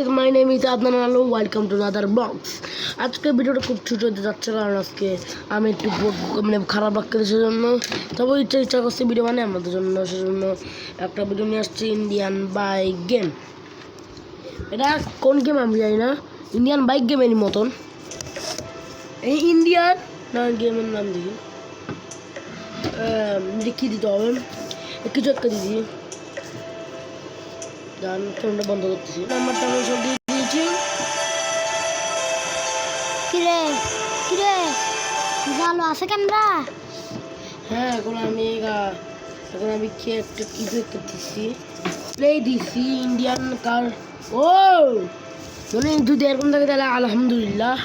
Guys my name is Adnan Alo welcome to another box আজকে ভিডিওটা খুব ছোটো হতে যাচ্ছে, কারণ আজকে আমি একটু মানে খারাপ লাগছে সেজন্য। তবে ইচ্ছা ইচ্ছা করছি ভিডিও মানে আমাদের জন্য, সেজন্য একটা ভিডিও নিয়ে আসছি ইন্ডিয়ান বাইক গেম এটা কোন গেম আমি জানি না ইন্ডিয়ান বাইক গেমেরই মতন। এই ইন্ডিয়ান না গেমের নাম দেখি। লিখে দিতে হবে। কিছু একটা দিদি। গান ফোনটা বন্ধ করতেছি। নাম্বারটা আমি সব দিয়ে দিয়েছি। কিরে? কিরে? ভালো আছে ক্যামেরা? হ্যাঁ এখন আমি এখন আমি কি একটা একটা দিচ্ছি প্লে দিচ্ছি ইন্ডিয়ান কার ও! মানে যদি এরকম থাকে তাহলে আলহামদুলিল্লাহ।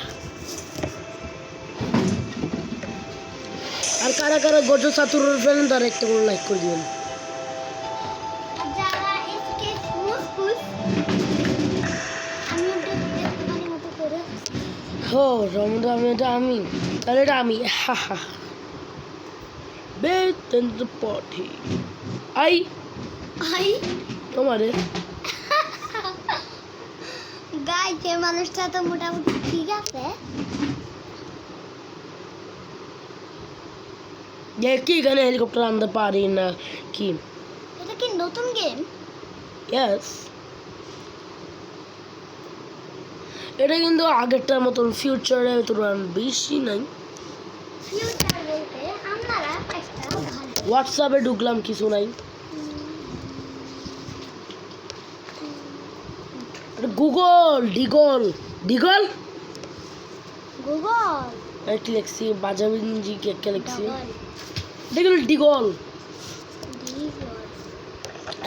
আর কারা কারা গজো সাতুর ফেলেন তারা একটা করে লাইক করে দিবেন। হো রমদা আমি এটা আমি তাহলে এটা আমি। হা হা বেতন পথে। আই। আই। তোমারে গাইছে মানুষটা তো মোটামুটি ঠিক আছে। যে কি এখানে হেলিকপ্টার আনতে পারি না কি? এটা কি নতুন গেম ইয়েস এটা কিন্তু আগেরটার মতন ফিউচারে তোর বেশি নাই। হোয়াটসঅ্যাপে ঢুকলাম কিছু নাই। গুগল ডিগল ডিগল গুগল একটি লিখছি? বাজাবিনজি কে কে লিখছি? ডিগল ডিগল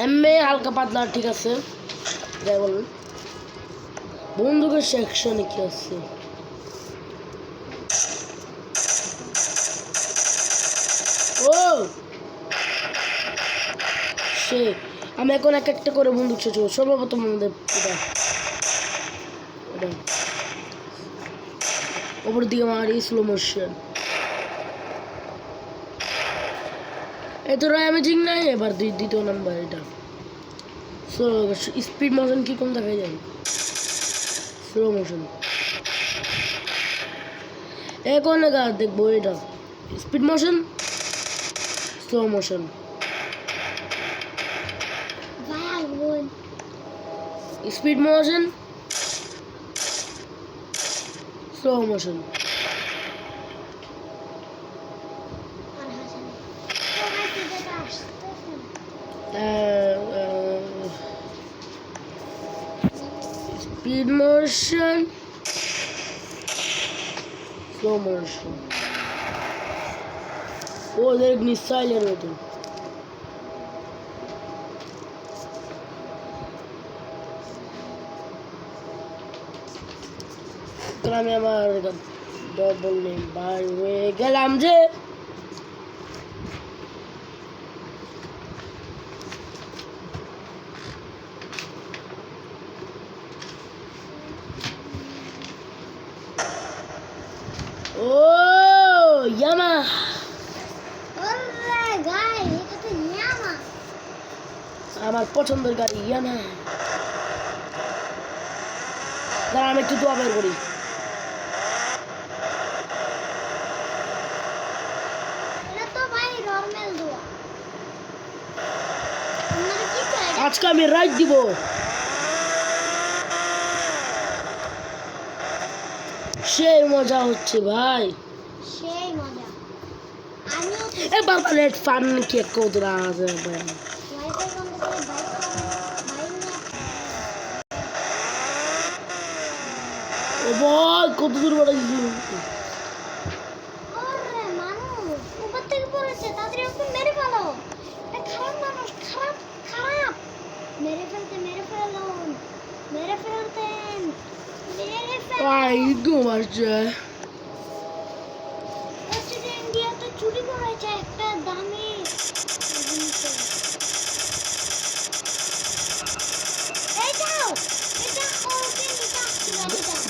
এমএ হালকা পাতলা ঠিক আছে। যাই বলুন। বন্দুকের সেকশনে কি আছে? ও! সে, আমি এখন এক একটা করে বন্দুক ছোট সর্বপ্রথম আমাদের ওপর দিকে মারি স্লো মোশন এত অ্যামেজিং নাই, এবার দুই, দ্বিতীয় নাম্বার এটা। স্লো স্পিড মোশন কি কম দেখা যায়? স্লো মোশন এখন গাছ দেখব এটা? Speed motion slow motion speed motion slow motion Speed motion. Slow motion. О, да не сайлер это. it Марга. Double name by way. Galamje. পছন্দের গাড়ি ইয়ামা দাঁড়া আমি একটু দোয়া বের করি। আজকে আমি রাইট দিব। সেই মজা হচ্ছে ভাই। সেই মজা। আমিও তো এবার প্লেট ফান কে কোদরা আছে ভাই ওয়াইফাই বন্ধ করে বাইক বাইক না ও ভাই কত দূর বড় ওরে মানুষ উপর থেকে পড়েছে তাদের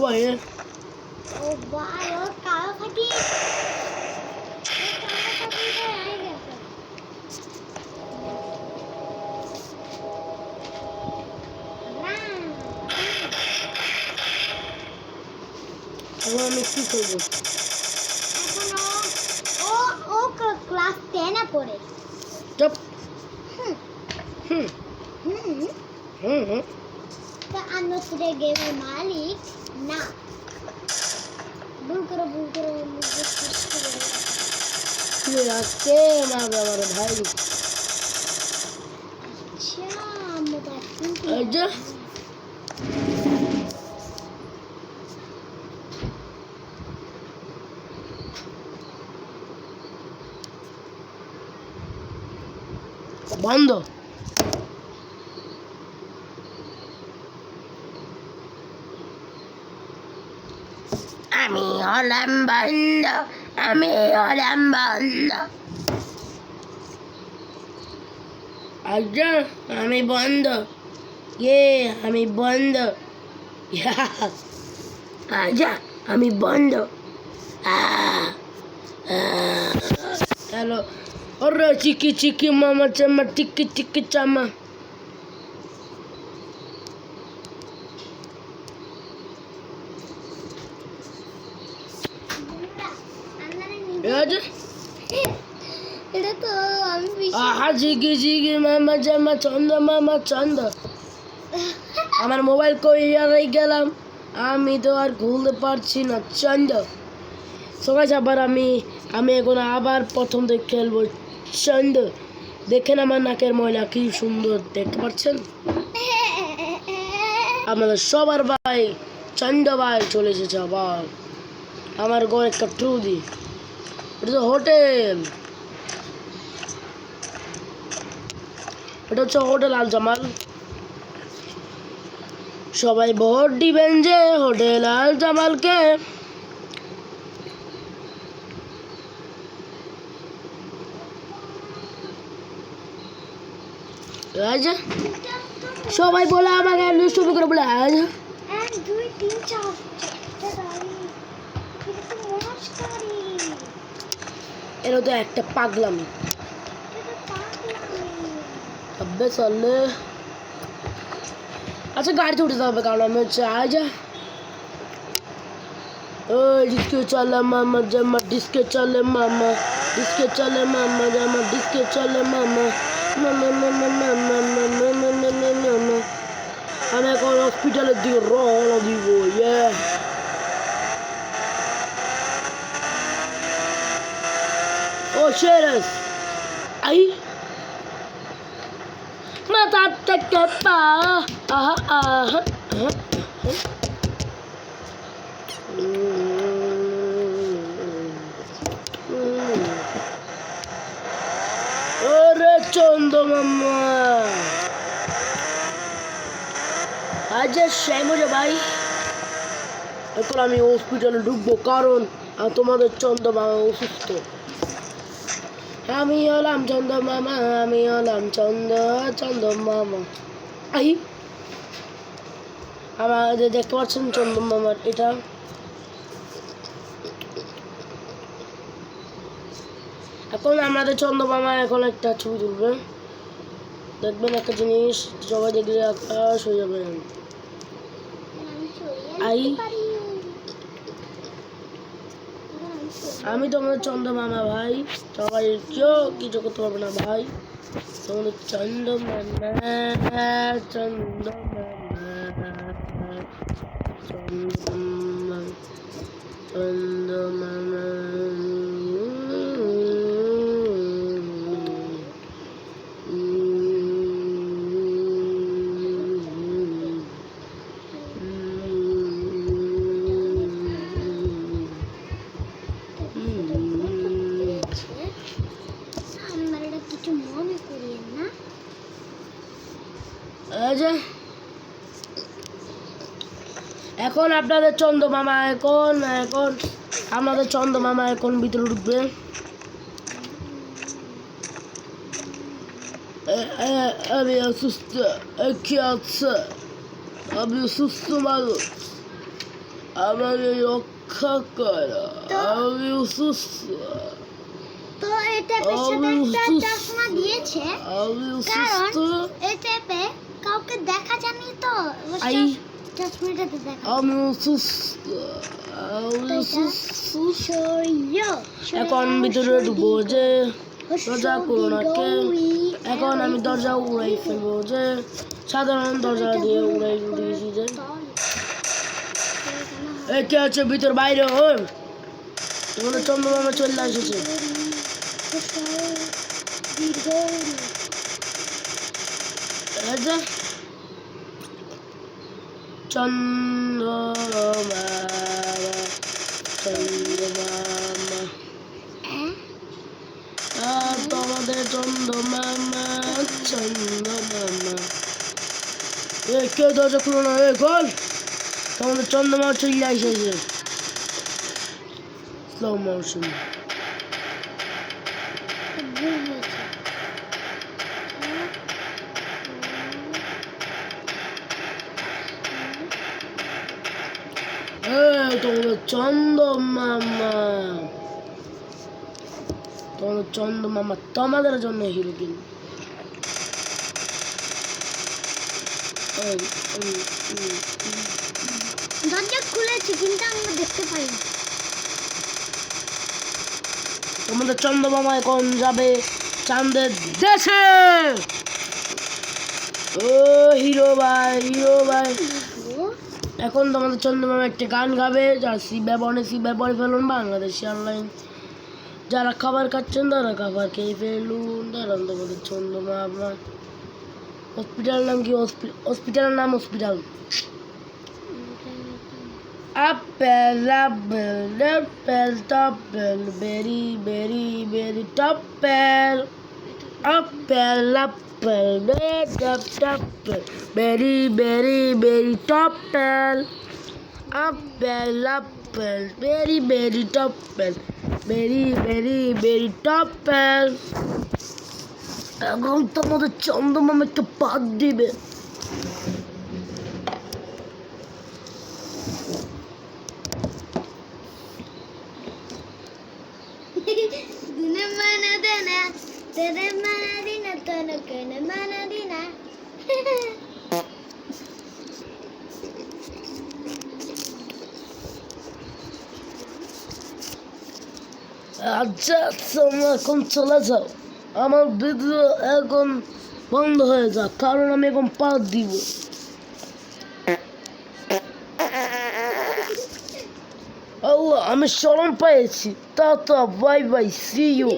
ও ভাই ও কালো থাকি। এখন আমি কি করব? এখন ও ও ক্লাস টেনে পড়ে। চপ। হুম। হুম। হুম। হুম হুম। তো আন্নসরে গেমের মালিক। না। ভুল করে ভুল করে আজকে মারবে আমার ভাই? আচ্ছা mobile Amigo Lambando, amigo Lambando. Allá, a mi bondo. Yeah, a mi bondo. Yeah. Allá, a mi. Ah. Ah. ah. Hello. Hola, chiqui chiqui mama chama, chiqui chiqui chama. এটা তো আমি আহা জিগি জিগি মামা জামা চন্দ মামা চন্দ আমার মোবাইল কই? হারাই গেলাম। আমি তো আর খুলতে পারছি না চন্দ সবাই আবার আমি আমি এখন আবার প্রথম থেকে খেলব চন্দ দেখেন আমার নাকের ময়লা কি সুন্দর দেখতে পাচ্ছেন? আমাদের সবার ভাই চন্দ ভাই চলে এসেছে আবার। আমার ঘর একটা ট্রুদি এটা তো হোটেল এটা হচ্ছে হোটেল আল জামাল সবাই ভোট দিবেন যে হোটেল আল জামালকে আচ্ছা সবাই বলে আমাকে শুরু করে বলে আচ্ছা এক দুই তিন চার এটা তো একটা পাগলাম আব্বে চললে আচ্ছা গাড়িতে উঠে যাবে কারণ আমি চাই যা চলে মামা জামা ডিস্কে চলে মামা ডিস্কে চলে মামা জামা ডিস্কে চলে মামা আমি এখন হসপিটালের দিকে রওনা দিব ইয়ে Oh, Shaders. Ay. Matatakapa. Aha, aha, aha. ওরে চন্দ্রমাম্মা আজ শ্যামরে ভাই এখন আমি হসপিটালে ঢুকবো কারণ তোমাদের চন্দ্রমা অসুস্থ আমি হলাম চন্দ মামা আমি হলাম চন্দ চন্দ মামা। আই। আমাদের দেখতে পাচ্ছেন চন্দ মামার এটা। এখন আমাদের চন্দ মামা এখন একটা ছবি তুলবে। দেখবেন একটা জিনিস সবাই দেখলে আকাশ হয়ে যাবে। আই। যেতে পারি এখন আমি তোমাদের চন্দ মামা ভাই। সবাই কেউ কিছু করতে পারবে না ভাই। তোমাদের চন্দ মামা চন্দ মামা মামা মামা। এখন আপনাদের চন্দ্র মামা এখন এখন আমাদের চন্দ্র মামা এখন ভিতরে ঢুকবে। আমি অসুস্থ কি আছে? আমি অসুস্থ মানুষ। আমাকে রক্ষা করো আমি অসুস্থ। তো এই আমি একটা চশমা দিয়েছে। কারণ অসুস্থ। কাউকে দেখা যায়নি তো। আই। দেখা আমি এখন ভিতরে ঢুকবো যে দরজা খুলো না কে এখন আমি দরজা উড়াই ফেলব যে সাধারণ দরজা দিয়ে উড়াই দিয়েছি যে এ কে আছে ভিতর বাইরে ওই তোমাদের চন্দ্রমামা চলে এসেছে এই যে চন্দ্রমামা চন্দ্রমামা আর তোমাদের চন্দ্রমামা চন্দ্রমামা এ কে দরজা খুলো না এ গোল তোমাদের চন্দ্রমামা চলে এসেছে স্লো মোশন এই তোমাদের চন্দ্রমামা তোমাদের চন্দ্রমামা তোমাদের জন্য হিরো কিন। দরজা খুলেছি কিন্তু আমরা দেখতে পাই তোমাদের চন্দ্রমামা এখন যাবে চাঁদের দেশে? ও হিরো ভাই হিরো ভাই। এখন তোমাদের চন্দ্রমামা একটি গান গাবে যার সি ব্যবহারে সি ব্যবহারে ফেলুন বাংলাদেশি অনলাইন যারা খাবার খাচ্ছেন তারা খাবার খেয়ে ফেলুন। দাঁড়ান তোমাদের চন্দ্রমামা। হসপিটাল নাম কি? হসপিটালের নাম hospital Apple, apple, apple, apple, berry, berry, berry, apple. Apple, apple, berry, apple, berry, berry, berry, apple. Apple, apple, berry, berry, apple, berry, berry, berry, apple. এখন তোমাদের চন্দ্রমামা একটা পাত দিবে Dina mana dana, dana আচ্ছা তোমরা এখন চলে যাও। আমার ভিডিও এখন বন্ধ হয়ে যাক, কারণ আমি এখন পাত দিব। আমি শরম পেয়েছি। তা তো বাই বাই সি ইউ